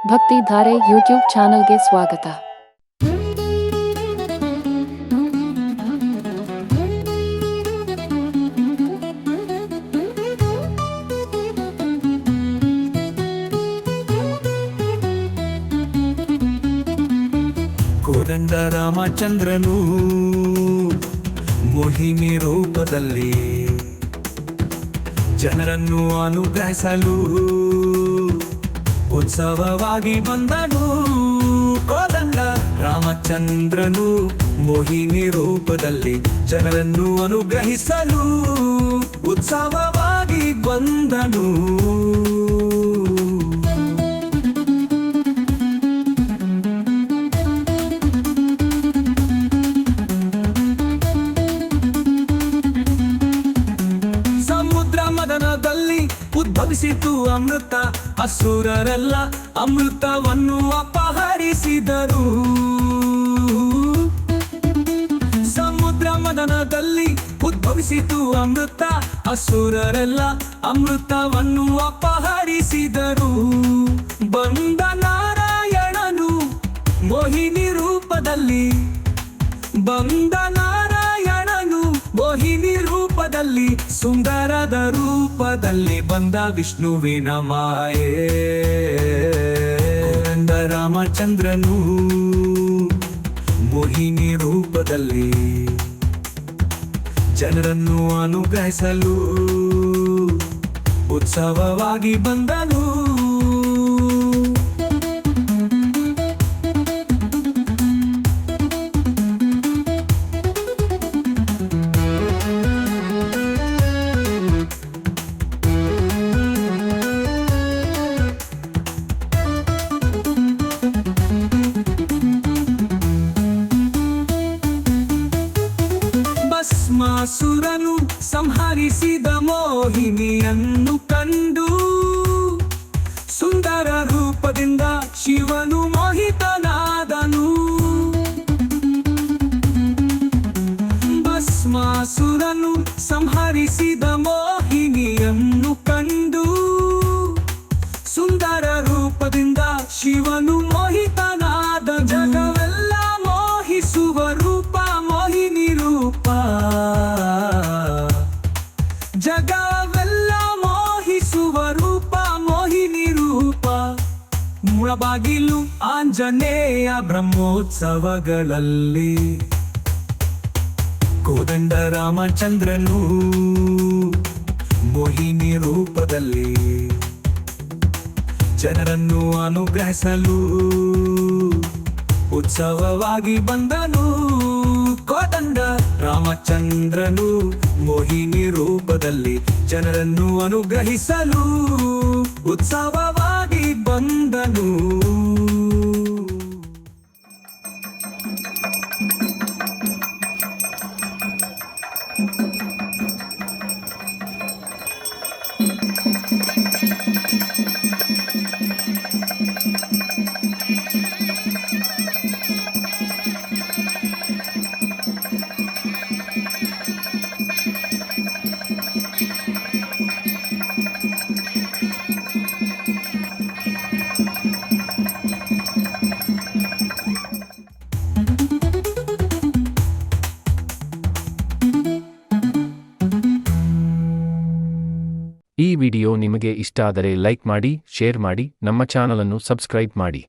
ಭಕ್ತಿ ಧಾರೆ ಯೂಟ್ಯೂಬ್ ಚಾನಲ್ಗೆ ಸ್ವಾಗತ ಕೋದಂಡ ರಾಮಚಂದ್ರನು ಮೋಹಿನಿ ರೂಪದಲ್ಲಿ ಜನರನ್ನು ಅನುಗ್ರಹಿಸಲು ಉತ್ಸವವಾಗಿ ಬಂದನು. ಕೋದಂಡ ರಾಮಚಂದ್ರನು ಮೋಹಿನಿ ರೂಪದಲ್ಲಿ ಜನರನ್ನು ಅನುಗ್ರಹಿಸಲು ಉತ್ಸವವಾಗಿ ಬಂದನು. ಉದ್ಭವಿಸಿತು ಅಮೃತ ಅಸುರರೆಲ್ಲ ಅಮೃತವನ್ನು ಅಪಹರಿಸಿದರು. ಸಮುದ್ರ ಮದನದಲ್ಲಿ ಉದ್ಭವಿಸಿತು ಅಮೃತ ಅಸುರರೆಲ್ಲ ಅಮೃತವನ್ನು ಅಪಹರಿಸಿದರು. ಬಂದ ರೂಪದಲ್ಲಿ ಸುಂದರದ ರೂಪದಲ್ಲಿ ಬಂದ ವಿಷ್ಣುವಿನ ಮಾಯೆ. ರಾಮಚಂದ್ರನು ಮೋಹಿನಿ ರೂಪದಲ್ಲಿ ಜನರನ್ನು ಅನುಗ್ರಹಿಸಲು ಉತ್ಸವವಾಗಿ ಬಂದನು. ಸಂಹರಿಸಿದ ಮೋಹಿನಿಯನ್ನು ಕಂಡು ಸುಂದರ ರೂಪದಿಂದ ಶಿವನು ಮೋಹಿತನಾದನು. ಭಸ್ಮಾಸುರನು ಸಂಹರಿಸಿದ ಮೋಹಿನಿಯನ್ನು ಜಗವೆಲ್ಲ ಮೋಹಿಸುವ ರೂಪ, ಮೋಹಿನಿ ರೂಪ. ಮುಳಬಾಗಿಲು ಆಂಜನೇಯ ಬ್ರಹ್ಮೋತ್ಸವಗಳಲ್ಲಿ. ಕೋದಂಡ ರಾಮಚಂದ್ರನು ಮೋಹಿನಿ ರೂಪದಲ್ಲಿ. ಜನರನ್ನು ಅನುಗ್ರಹಿಸಲು ಉತ್ಸವವಾಗಿ ಬಂದನು ಕೋದಂಡ ರಾಮಚಂದ್ರನು ಮೋಹಿನಿ ರೂಪದಲ್ಲಿ ಜನರನ್ನು ಅನುಗ್ರಹಿಸಲು ಉತ್ಸವವಾಗಿ ಬಂದನು. ಈ ವಿಡಿಯೋ ನಿಮಗೆ ಇಷ್ಟ ಆದರೆ ಲೈಕ್ ಮಾಡಿ ಶೇರ್ ಮಾಡಿ ನಮ್ಮ ಚಾನಲನ್ನು ಸಬ್ಸ್ಕ್ರೈಬ್ ಮಾಡಿ.